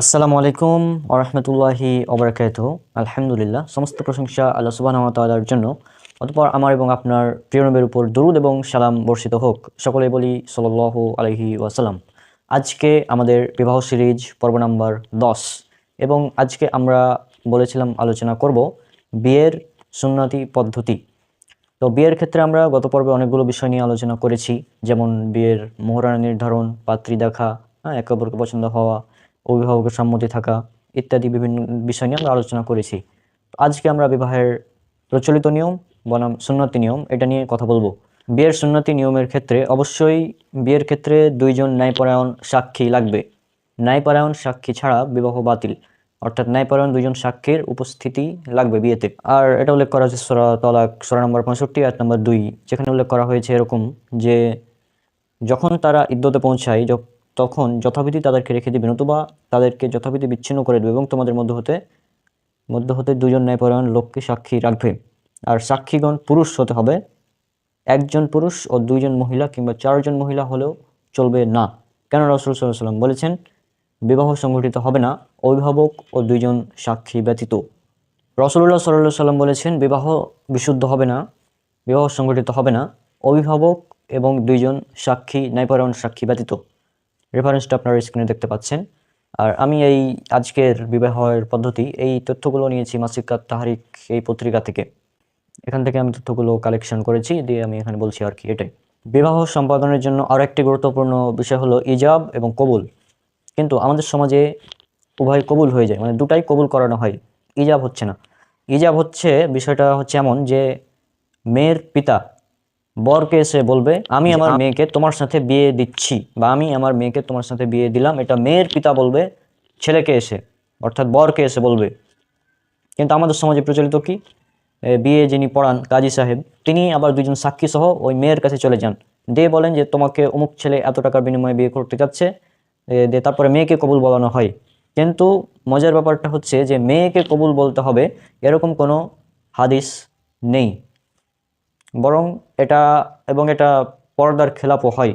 আসসালামু আলাইকুম ওরহমতুল্লাহি ওবরাকাত আলহামদুলিল্লাহ, সমস্ত প্রশংসা আল্লাহ সুবাহ তাল্লার জন্য। অতপর আমার এবং আপনার প্রিয় নবের উপর দরুদ এবং সালাম বর্ষিত হোক সকলে বলি সাল্লাহ আলহি ওয়াসালাম আজকে আমাদের বিবাহ সিরিজ পর্ব নাম্বার দশ। এবং আজকে আমরা বলেছিলাম আলোচনা করব বিয়ের সুন্নতি পদ্ধতি। তো বিয়ের ক্ষেত্রে আমরা গত পর্বে অনেকগুলো বিষয় নিয়ে আলোচনা করেছি, যেমন বিয়ের মোহরানা নির্ধারণ পাত্রী দেখা হ্যাঁ একে অপরকে পছন্দ হওয়া অভিভাবকের সম্মতি থাকা ইত্যাদি বিভিন্ন বিষয় নিয়ে আমরা আলোচনা করেছি। আজকে আমরা বিবাহের প্রচলিত নিয়ম বনাম সুন্নতি নিয়ম এটা নিয়ে কথা বলব। বিয়ের সুন্নতি নিয়মের ক্ষেত্রে অবশ্যই বিয়ের ক্ষেত্রে দুইজন ন্যায়পরায়ণ সাক্ষী লাগবে। ন্যায়পরায়ণ সাক্ষী ছাড়া বিবাহ বাতিল, অর্থাৎ ন্যায়পরায়ণ দুইজন সাক্ষীর উপস্থিতি লাগবে বিয়েতে। আর এটা উল্লেখ করা হয়েছে সোরা তলাক, সোরা নম্বর পঁয়ষট্টি আট নম্বর দুই, যেখানে উল্লেখ করা হয়েছে এরকম যে যখন তারা ইদ্যতে পৌঁছায় তখন যথাবিধি তাদেরকে রেখে দিবে, নতুবা তাদেরকে যথাবিধি বিচ্ছিন্ন করে দেবে এবং তোমাদের মধ্যে হতে মধ্যে হতে দুজন ন্যায়পরায়ণ লোককে সাক্ষী রাখবে। আর সাক্ষীগণ পুরুষ হতে হবে। একজন পুরুষ ও দুইজন মহিলা কিংবা চারজন মহিলা হলেও চলবে না। কেন রসুল সাল্লাহ সাল্লাম বলেছেন, বিবাহ সংগঠিত হবে না, অভিভাবক ও দুইজন সাক্ষী ব্যতীত। রসুল্লাহ সাল্লাহ সাল্লাম বলেছেন, বিবাহ বিশুদ্ধ হবে না, বিবাহ সংগঠিত হবে না, অভিভাবক এবং দুইজন সাক্ষী, ন্যায়পরায়ণ সাক্ষী ব্যতীত। রেফারেন্সটা আপনারা স্ক্রিনে দেখতে পাচ্ছেন। আর আমি এই আজকের বিবাহের পদ্ধতি, এই তথ্যগুলো নিয়েছি মাসিকাত তাহারিক এই পত্রিকা থেকে। এখান থেকে আমি তথ্যগুলো কালেকশন করেছি, দিয়ে আমি এখানে বলছি আর কি এটাই। বিবাহ সম্পাদনের জন্য আরও একটি গুরুত্বপূর্ণ বিষয় হলো ইজাব এবং কবুল। কিন্তু আমাদের সমাজে উভয় কবুল হয়ে যায় মানে দুটাই কবুল করানো হয়, ইজাব হচ্ছে না। ইজাব হচ্ছে, বিষয়টা হচ্ছে এমন যে মেয়ের পিতা বরকে এসে বলবে আমি আমার মেয়েকে তোমার সাথে বিয়ে দিচ্ছি বা আমি আমার মেয়েকে তোমার সাথে বিয়ে দিলাম। এটা মেয়ের পিতা বলবে ছেলেকে এসে অর্থাৎ বরকে এসে বলবে। কিন্তু আমাদের সমাজে প্রচলিত কি? বিয়ে যিনি পড়ান কাজী সাহেব তিনি আবার দুজন সাক্ষী সহ ওই মেয়ের কাছে চলে যান। দিয়ে বলেন যে তোমাকে অমুক ছেলে এত টাকার বিনিময়ে বিয়ে করতে যাচ্ছে এ, দিয়ে তারপরে মেয়েকে কবুল বলানো হয়। কিন্তু মজার ব্যাপারটা হচ্ছে যে মেয়েকে কবুল বলতে হবে এরকম কোনো হাদিস নেই। বরং এটা এবং এটা পর্দার খেলাপও হয়।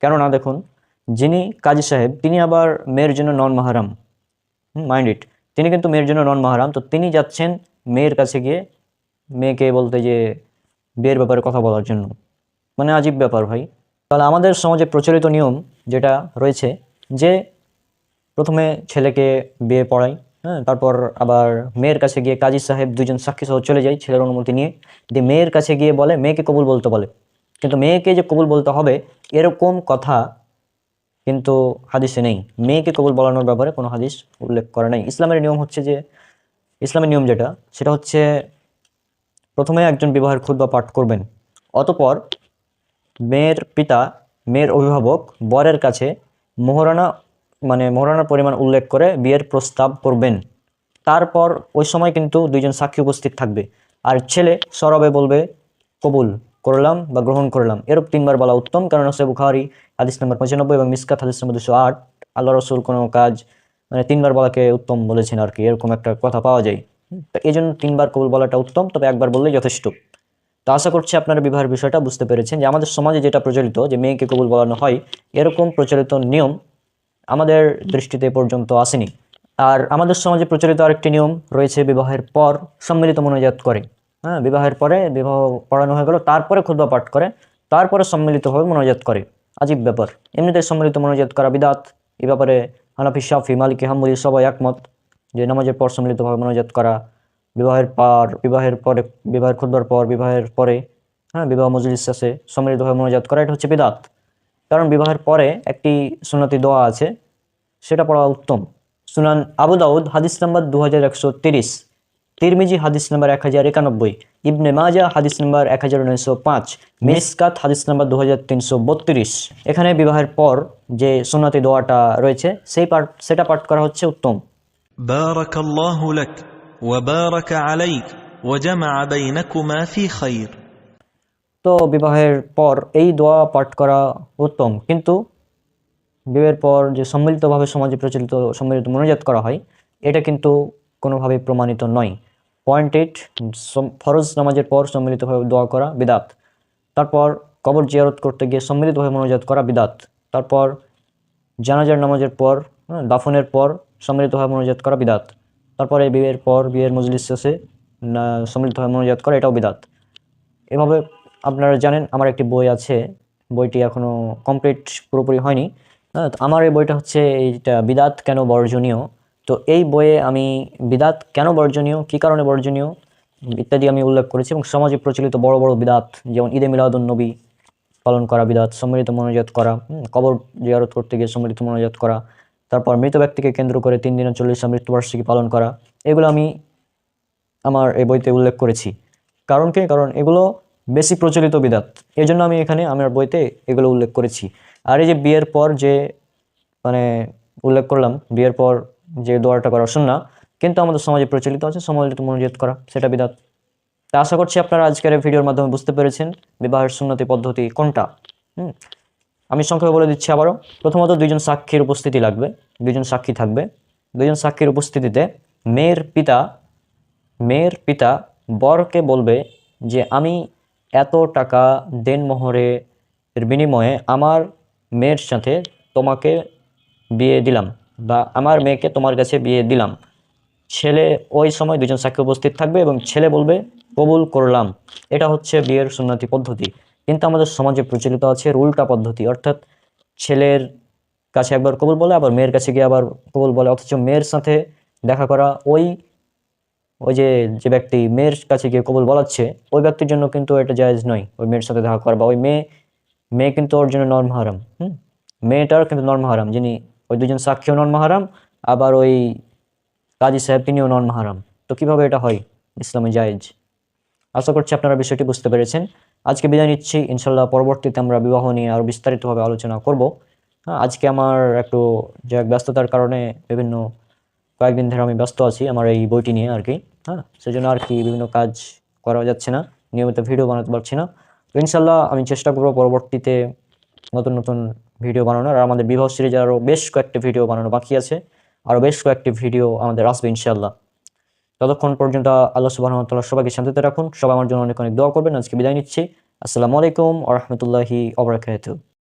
কেননা দেখুন, যিনি কাজী সাহেব, তিনি আবার মেয়ের জন্য নন মাহারাম মাইন্ড ইট তিনি কিন্তু মেয়ের জন্য নন মাহারাম তো তিনি যাচ্ছেন মেয়ের কাছে গিয়ে মেয়েকে বলতে যে, বিয়ের ব্যাপারে কথা বলার জন্য। মানে আজীব ব্যাপার ভাই। তাহলে আমাদের সমাজে প্রচলিত নিয়ম যেটা রয়েছে যে, প্রথমে ছেলেকে বিয়ে পড়াই হ্যাঁ তারপর আবার মেয়ের কাছে গিয়ে কাজী সাহেব দুজন সাক্ষী সহ চলে যায় ছেলের অনুমতি নিয়ে। দিয়ে মেয়ের কাছে গিয়ে বলে, মেয়েকে কবুল বলতে বলে। কিন্তু মেয়েকে যে কবুল বলতে হবে, এরকম কথা কিন্তু হাদিসে নেই। মেয়েকে কবুল বলানোর ব্যাপারে কোনো হাদিস উল্লেখ করা নেই। ইসলামের নিয়ম হচ্ছে যে, ইসলামের নিয়ম যেটা, সেটা হচ্ছে প্রথমে একজন বিবাহের খুতবা পাঠ করবেন। অতপর মেয়ের পিতা, মেয়ের অভিভাবক, বরের কাছে মোহরানা মানে মোহরানার পরিমাণ উল্লেখ করে বিয়ের প্রস্তাব করবেন। তারপর ওই সময় কিন্তু দুইজন সাক্ষী উপস্থিত থাকবে। আর ছেলে সরবে বলবে, কবুল করলাম বা গ্রহণ করলাম। এরূপ তিনবার বলা উত্তম। কারণ হচ্ছে বুখারি, হাদিস নম্বর পঁচানব্বই এবং মিসকাত, হাদিস নম্বর দুশো আট। আল্লাহ রসুল কোনো কাজ মানে তিনবার বলাকে উত্তম বলেছেন আর কি, এরকম একটা কথা পাওয়া যায়। তো এই জন্য তিনবার কবুল বলাটা উত্তম, তবে একবার বললেই যথেষ্ট। তো আশা করছি আপনারা বিবাহের বিষয়টা বুঝতে পেরেছেন যে আমাদের সমাজে যেটা প্রচলিত, যে মেয়েকে কবুল বলানো হয়, এরকম প্রচলিত নিয়ম আমাদের দৃষ্টিতে পর্যন্ত আসেনি। আর আমাদের সমাজে প্রচলিত আরেকটি নিয়ম রয়েছে, বিবাহের পর সম্মিলিত মনোজাত করে। হ্যাঁ বিবাহের পরে বিবাহ পড়ানো হয়ে গেল, তারপরে খুদ্া পাঠ করে, তারপরে সম্মিলিতভাবে মনোজাত করে। আজীব ব্যাপার। এমনিতে সম্মিলিত মনোজাত করা বিদাত। এ ব্যাপারে হানাফি, শাফি, মালিকি, হাম্বুলি সবাই একমত যে নামাজের পর সম্মিলিতভাবে মনোজাত করা, বিবাহের পর, বিবাহের পরে, বিবাহের খুদবার পর, বিবাহের পরে হ্যাঁ বিবাহ মজলিস আছে, সম্মিলিতভাবে মনোজাত করা, এটা হচ্ছে বিদাত। কারণ বিবাহের পরে একটি সুনাতি দোয়া আছে, সেটা পড়া উত্তম। সুনান আবু দাউদ, হাদিস নাম্বার দু হাজার একশো তিরিশ। তিরমিজি, হাদিস নাম্বার এক হাজার একানব্বই। ইবনে মাজা হাদিস নাম্বার এক হাজার উনিশশো পাঁচ। মিসকাত, হাদিস নাম্বার দু হাজার তিনশো বত্রিশ। এখানে বিবাহের পর যে সোনাতি দোয়াটা রয়েছে, সেই পাঠ, সেটা পাঠ করা হচ্ছে উত্তম। বারাকাল্লাহু লাক ওয়া বারাকা আলাইক ওয়া জামা বাইনাকুমা ফি বিবাহের পর এই দোয়া পাঠ করা উত্তম। কিন্তু বিয়ের পর যে সম্মিলিতভাবে সমাজে প্রচলিত সম্মিলিত মনোজাত করা হয় এটা কিন্তু কোনোভাবে প্রমাণিত নয়। পয়েন্ট এইট ফরজ নামাজের পর সম্মিলিতভাবে দোয়া করা বিদাত। তারপর কবর জিয়ারত করতে গিয়ে সম্মিলিতভাবে মনোজাত করা বিদাত। তারপর জানাজার নামাজের পর হ্যাঁ, দাফনের পর সম্মিলিতভাবে মনোজাত করা বিদাত। তারপরে বিয়ের পর বিয়ের মজলিস শেষে সম্মিলিতভাবে মোনাজাত করা এটাও বিদাত। এভাবে আপনারা জানেন আমার একটি বই আছে বইটি এখনও কমপ্লিট পুরোপুরি হয়নি। হ্যাঁ, আমার এই বইটা হচ্ছে এইটা বিদাত কেন বর্জনীয়? তো এই বইয়ে আমি বিদাত কেন বর্জনীয় কী কারণে বর্জনীয় ইত্যাদি আমি উল্লেখ করেছি এবং সমাজে প্রচলিত বড় বড় বিদাত যেমন ঈদে মিলাদুন নবী পালন করা বিদাত সম্মিলিত মনোজাত করা কবর জিয়ারত করতে গিয়ে সম্মিলিত মনোজাত করা তারপর মৃত ব্যক্তিকে কেন্দ্র করে তিন দিনের চল্লিশটা মৃত্যুবার্ষিকী পালন করা এগুলো আমি আমার এই বইতে উল্লেখ করেছি। কারণ কি? কারণ এগুলো বেশি প্রচলিত বিদাত। এই জন্য আমি এখানে আমার বইতে এগুলো উল্লেখ করেছি। আর এই যে বিয়ের পর যে মানে উল্লেখ করলাম, বিয়ের পর যে দোয়াটা করা শুননা কিন্তু আমাদের সমাজে প্রচলিত আছে সমাজিত মনোজাত করা, সেটা বিদাত। তা আশা করছি আপনারা আজকের ভিডিওর মাধ্যমে বুঝতে পেরেছেন, বিবাহের সুন্নতি পদ্ধতি কোনটা। হুম। আমি সংক্ষেপে বলে দিচ্ছি আবারও। প্রথমত দুইজন সাক্ষীর উপস্থিতি লাগবে, দুইজন সাক্ষী থাকবে। দুইজন সাক্ষীর উপস্থিতিতে মেয়ের পিতা মেয়ের পিতা বরকে বলবে যে, আমি এত টাকা দেনমোহরে এর বিনিময়ে আমার মেয়ের সাথে তোমাকে বিয়ে দিলাম বা আমার মেয়েকে তোমার কাছে বিয়ে দিলাম। ছেলে ওই সময় দুজন সাক্ষী উপস্থিত থাকবে এবং ছেলে বলবে, কবুল করলাম। এটা হচ্ছে বিয়ের সুন্নতি পদ্ধতি। কিন্তু আমাদের সমাজে প্রচলিত আছে উল্টা পদ্ধতি। অর্থাৎ ছেলের কাছে একবার কবুল বলে, আবার মেয়ের কাছে গিয়ে আবার কবুল বলে। অথচ মেয়ের সাথে দেখা করা ওই ওই যে যে ব্যক্তি মেয়ের কাছে গিয়ে কবুল বলাচ্ছে, ওই ব্যক্তির জন্য কিন্তু এটা জায়েজ নয়, ওই মেয়ের সাথে দেখা করা বা ওই মেয়ে মেয়ে কিন্তু ওর জন্য নর্ম হারাম, হুম? মেয়েটার কিন্তু নর্ম হারাম, যিনি ওই দুজন সাক্ষীও নর্ম হারাম, আবার ওই কাজী সাহেব তিনিও নন হারাম। তো কীভাবে এটা হয়? ইসলামে জায়েজ। আশা করছি আপনারা বিষয়টি বুঝতে পেরেছেন। আজকে বিদায় নিচ্ছি, ইনশাল্লাহ পরবর্তীতে আমরা বিবাহ নিয়ে আরও বিস্তারিতভাবে আলোচনা করব। হ্যাঁ আজকে আমার একটু যে ব্যস্ততার কারণে বিভিন্ন কয়েকদিন ধরে আমি ব্যস্ত আছি আমার এই বইটি নিয়ে আর কি। হ্যাঁ সেজন্য আর কি বিভিন্ন কাজ করা যাচ্ছে না, নিয়মিত ভিডিও বানাতে পারছি না। তো ইনশাল্লাহ আমি চেষ্টা করব পরবর্তীতে নতুন নতুন ভিডিও বানানোর। আর আমাদের বিবাহ সিরিজে আরও বেশ কয়েকটি ভিডিও বানানো বাকি আছে আরও বেশ কয়েকটি ভিডিও আমাদের আসবে ইনশাল্লাহ। ততক্ষণ পর্যন্ত আল্লাহ সুবাহ তাল্লাহ সবাইকে শান্তিতে রাখুন। সবাই আমার জন্য অনেক অনেক দোয়া করবেন। আজকে বিদায় নিচ্ছি। আসসালামু আলাইকুম আ রহমতুল্লাহি